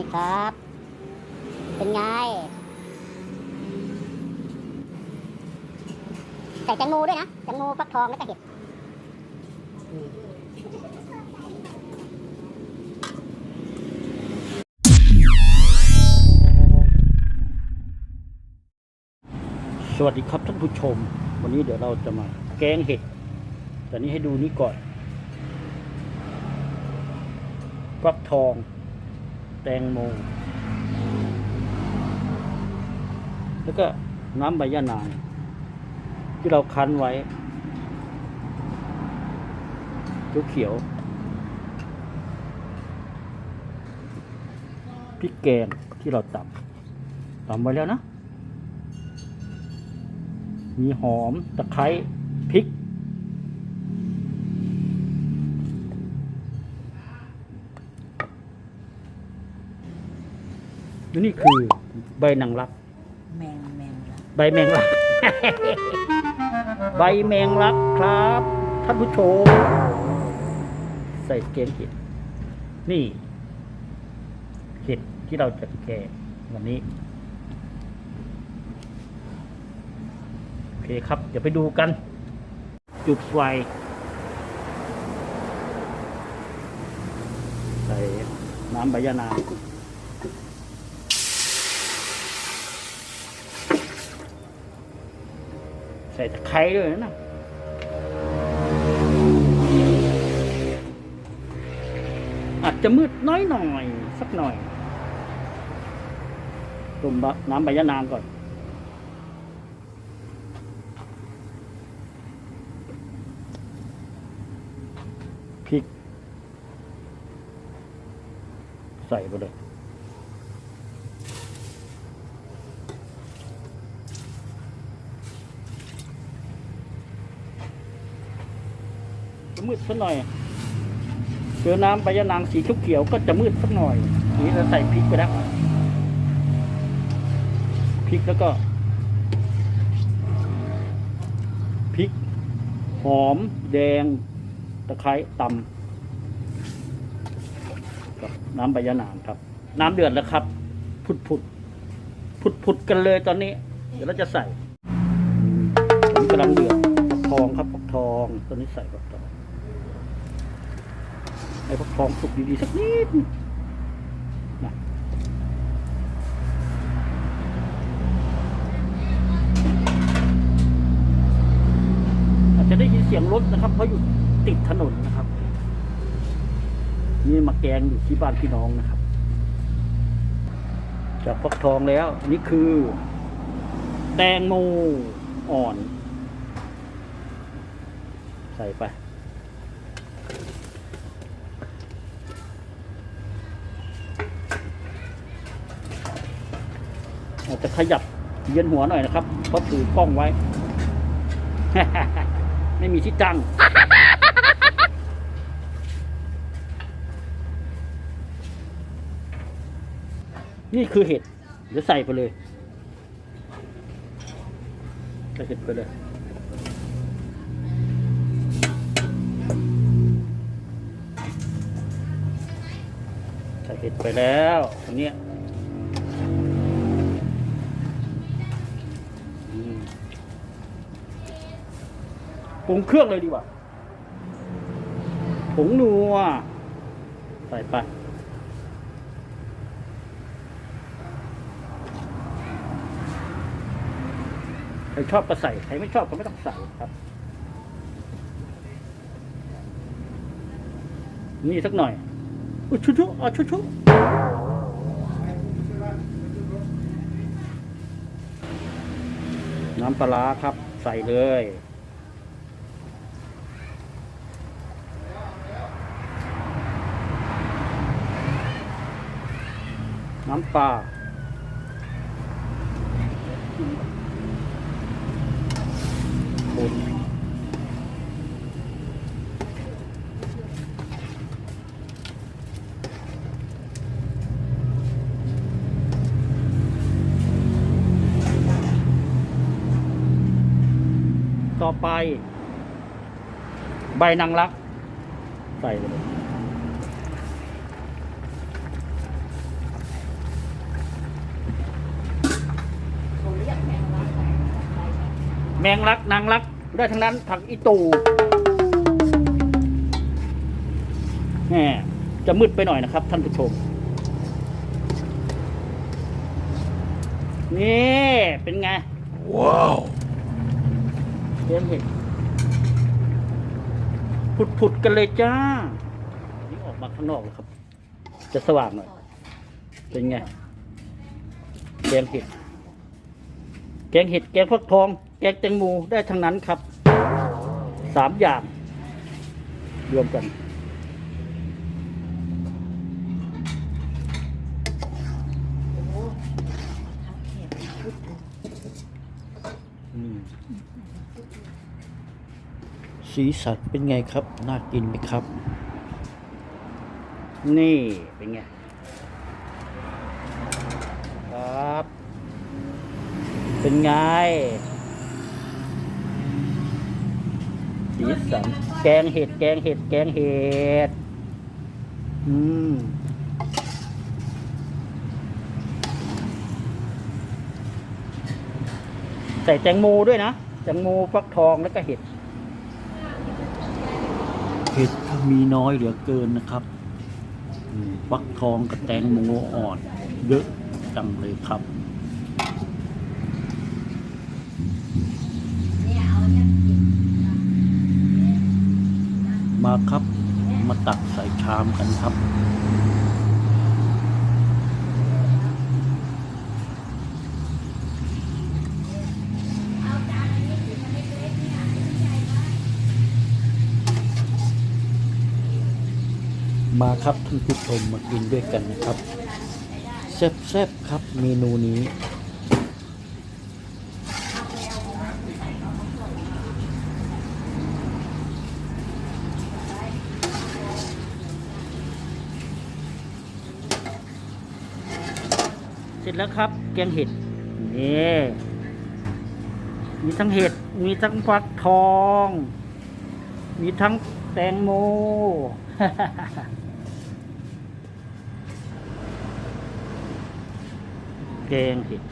ี่ครับ เป็นไง ใส่แตงโมด้วยนะแตงโมฟักทองแล้วก็เห็ดสวัสดีครับท่านผู้ชม วันนี้เดี๋ยวเราจะมาแกงเห็ดแต่นี้ให้ดูนี้ก่อนฟักทอง แตงโม แล้วก็น้ำใบยะนางที่เราคั้นไว้เขียวพริกแกงที่เราตำตำไว้แล้วนะ มีหอม ตะไคร้พริก และ นี่คือใบนางรัก แมงแมงละใบแมงลัก ใบแมงลักครับ ท่านผู้ชม ใส่เกงเห็ด นี่ เห็ดที่เราจะแกงวันนี้ โอเคครับ เดี๋ยวไปดูกัน จุดไฟ ใส่น้ำใบยะนางใส่ตะไคร้ด้วยนะอาจจะมืดน้อยหน่อยสักหน่อยต้มบะน้ำใบยะนางก่อน พริก ใส่ไปเลย จะมืดสักหน่อย เจอน้ำใบยะนางสีเขียวก็จะมืดสักหน่อยนี้เราใส่พริกไปแล้วพริกแล้วก็พริก หอม แดง ตะไคร้ตำกับน้ำใบยะนางครับ น้ำเดือดแล้วครับพุดพุดพุดพุดกันเลยตอนนี้ เดี๋ยวเราจะใส่กำลังเดือดทองครับฟักทองตอนนี้ใส่ฟักทอง ให้ฟักทองสุกดีๆสักนิดนะอาจจะได้ยินเสียงรถนะครับเพราะอยู่ติดถนนนะครับ นี่มาแกงอยู่ที่บ้านพี่น้องนะครับ จากฟักทองแล้ว นี่คือ แตงโมอ่อน ใส่ไป อาจจะขยับเยียนหัวหน่อยนะครับ เพราะถือกล้องไว้ ไม่มีที่ตั้งนี่คือเห็ด เดี๋ยวใส่ไปเลย ใส่เห็ดไปเลย ใส่เห็ดไปแล้วอันเนี้ ปรุงเครื่องเลยดีกว่าผงนัวใส่ไปใครชอบก็ใส่ใครไม่ชอบก็ไม่ต้องใส่ครับ นี่สักหน่อยอุ๊ยชุชุอะชุชุน้ำปลาครับ ใส่เลย น้ำปลาคนต่อไป ใบนางรัก ใส่เลย แมงลักนางลักได้ทั้งนั้นผักอีตูแหมจะมืดไปหน่อยนะครับ ท่านผู้ชม นี่เป็นไง ว้าวเห็นเห็นผุดๆกันเลยจ้า นี่ออกมาข้างนอกแล้วครับ จะสว่างหน่อย เป็นไง แกงเห็ด แกงเห็ด แกงฟักทอง แกงแตงโมได้ทั้งนั้นครับสามอย่างรวมกันอืมสีสันเป็นไงครับ น่ากินไหมครับ นี่เป็นไง ครับ เป็นไง สีสันแกงเห็ดแกงเห็ดแกงเห็ดอืมใส่แตงโมด้วยนะแตงโมฟักทองแล้วก็เห็ด เห็ดมีน้อยเหลือเกินนะครับฟักทองกับแตงโมอ่อน เยอะจังเลยครับ มาครับ มาตักใส่ชามกันครับ มาครับท่านผู้ชมมากินด้วยกันนะครับแซ่บๆครับเมนูนี้ แล้วครับ แกงเห็ดนี่มีทั้งเห็ด มีทั้งฟักทอง มีทั้งแตงโม แกงเห็ด